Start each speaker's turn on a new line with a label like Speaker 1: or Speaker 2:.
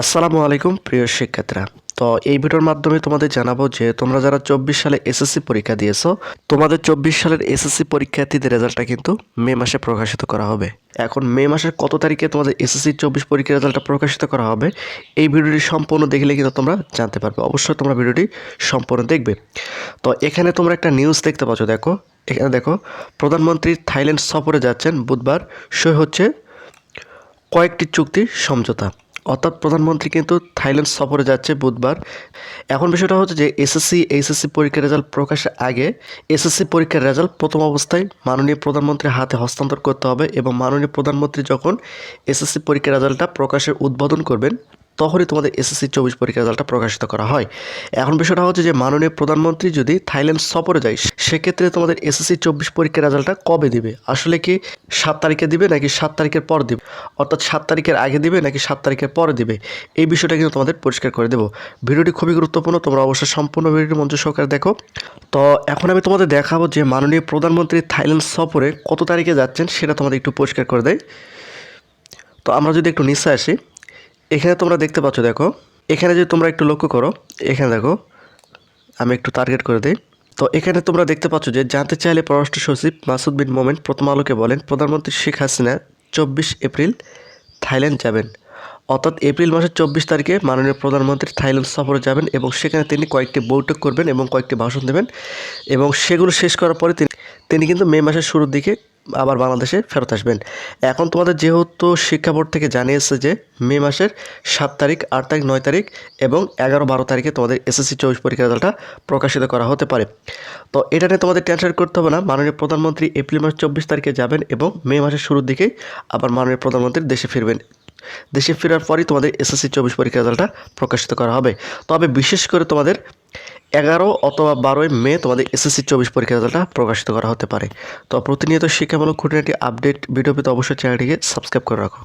Speaker 1: আসসালামু আলাইকুম, প্রিয় শিক্ষার্থীরা। তো এই ভিডিওর মাধ্যমে তোমাদের জানাব যে তোমরা যারা চব্বিশ সালে এসএসসি পরীক্ষা দিয়েছ, তোমাদের চব্বিশ সালের এসএসসি পরীক্ষার্থীদের রেজাল্টটা কিন্তু মে মাসে প্রকাশিত করা হবে। এখন মে মাসের কত তারিখে তোমাদের এসএসসি চব্বিশ পরীক্ষার রেজাল্টটা প্রকাশিত করা হবে, এই ভিডিওটি সম্পূর্ণ দেখলে কিন্তু তোমরা জানতে পারবে। অবশ্যই তোমরা ভিডিওটি সম্পূর্ণ দেখবে। তো এখানে তোমরা একটা নিউজ দেখতে পাচ্ছ, দেখো। এখানে দেখো, প্রধানমন্ত্রী থাইল্যান্ড সফরে যাচ্ছেন, বুধবার। সই হচ্ছে কয়েকটি চুক্তি সমঝোতা। অর্থাৎ প্রধানমন্ত্রী কিন্তু থাইল্যান্ড সফরে যাচ্ছে বুধবার। এখন বিষয়টা হচ্ছে যে এসএসসি, এইচএসসি পরীক্ষার রেজাল্ট প্রকাশের আগে এসএসসি পরীক্ষার রেজাল্ট প্রথম অবস্থায় মাননীয় প্রধানমন্ত্রীর হাতে হস্তান্তর করতে হবে এবং মাননীয় প্রধানমন্ত্রী যখন এসএসসি পরীক্ষার রেজাল্টটা প্রকাশের উদ্বোধন করবেন তখনই তোমাদের এসএসসি চব্বিশ পরীক্ষার রেজাল্টটা প্রকাশিত করা হয়। এখন বিষয়টা হচ্ছে যে মাননীয় প্রধানমন্ত্রী যদি থাইল্যান্ড সফরে যায়, সেক্ষেত্রে তোমাদের এসএসসি চব্বিশ পরীক্ষার রেজাল্টটা কবে দিবে? আসলে কি সাত তারিখে দিবে নাকি সাত তারিখের পর দিবে? অর্থাৎ সাত তারিখের আগে দিবে নাকি সাত তারিখের পরে দিবে? এই বিষয়টা কিন্তু তোমাদের পরিষ্কার করে দেবো। ভিডিওটি খুবই গুরুত্বপূর্ণ, তোমরা অবশ্যই সম্পূর্ণ ভিডিওটি মঞ্চ সহকারে দেখো। তো এখন আমি তোমাদের দেখাবো যে মাননীয় প্রধানমন্ত্রী থাইল্যান্ড সফরে কত তারিখে যাচ্ছেন, সেটা তোমাদের একটু পরিষ্কার করে দেয় তো আমরা যদি একটু নিচে আসি এখানে তোমরা দেখতে পাচ্ছ, দেখো। এখানে যদি তোমরা একটু লক্ষ্য করো, এখানে দেখো, আমি একটু টার্গেট করে দিই। তো এখানে তোমরা দেখতে পাচ্ছ যে, জানতে চাইলে পররাষ্ট্র সচিব মাসুদ বিন মোমেন প্রথম আলোকে বলেন, প্রধানমন্ত্রী শেখ হাসিনা চব্বিশ এপ্রিল থাইল্যান্ড যাবেন। অর্থাৎ এপ্রিল মাসের চব্বিশ তারিখে মাননীয় প্রধানমন্ত্রী থাইল্যান্ড সফরে যাবেন এবং সেখানে তিনি কয়েকটি বৈঠক করবেন এবং কয়েকটি ভাষণ দেবেন এবং সেগুলো শেষ করার পরে তিনি তিনি কিন্তু মে মাসের শুরুর দিকে আবার বাংলাদেশে ফেরত আসবেন। এখন তোমাদের যেহেতু শিক্ষা বোর্ড থেকে জানিয়েছে যে মে মাসের সাত তারিখ, আট তারিখ, নয় তারিখ এবং এগারো বারো তারিখে তোমাদের এসএসসি চব্বিশ পরীক্ষার রেজাল্টটা প্রকাশিত করা হতে পারে। তো এটা নিয়ে তোমাদের টেনশন করতে হবে না। মাননীয় প্রধানমন্ত্রী এপ্রিল মাস চব্বিশ তারিখে যাবেন এবং মে মাসের শুরুর দিকেই আবার মাননীয় প্রধানমন্ত্রী দেশে ফিরবেন। দেশে ফেরার পরই তোমাদের এসএসসি চব্বিশ পরীক্ষার রেজাল্টটা প্রকাশিত করা হবে। তবে বিশেষ করে তোমাদের এগারো অথবা বারোই মে তোমাদের এসএসসি চব্বিশ পরীক্ষার রেজাল্টটা প্রকাশিত করা হতে পারে। তো প্রতিনিয়ত শিক্ষামূলক খুঁটিনাটি আপডেট ভিডিও পেতে অবশ্যই চ্যানেলটিকে সাবস্ক্রাইব করে রাখো।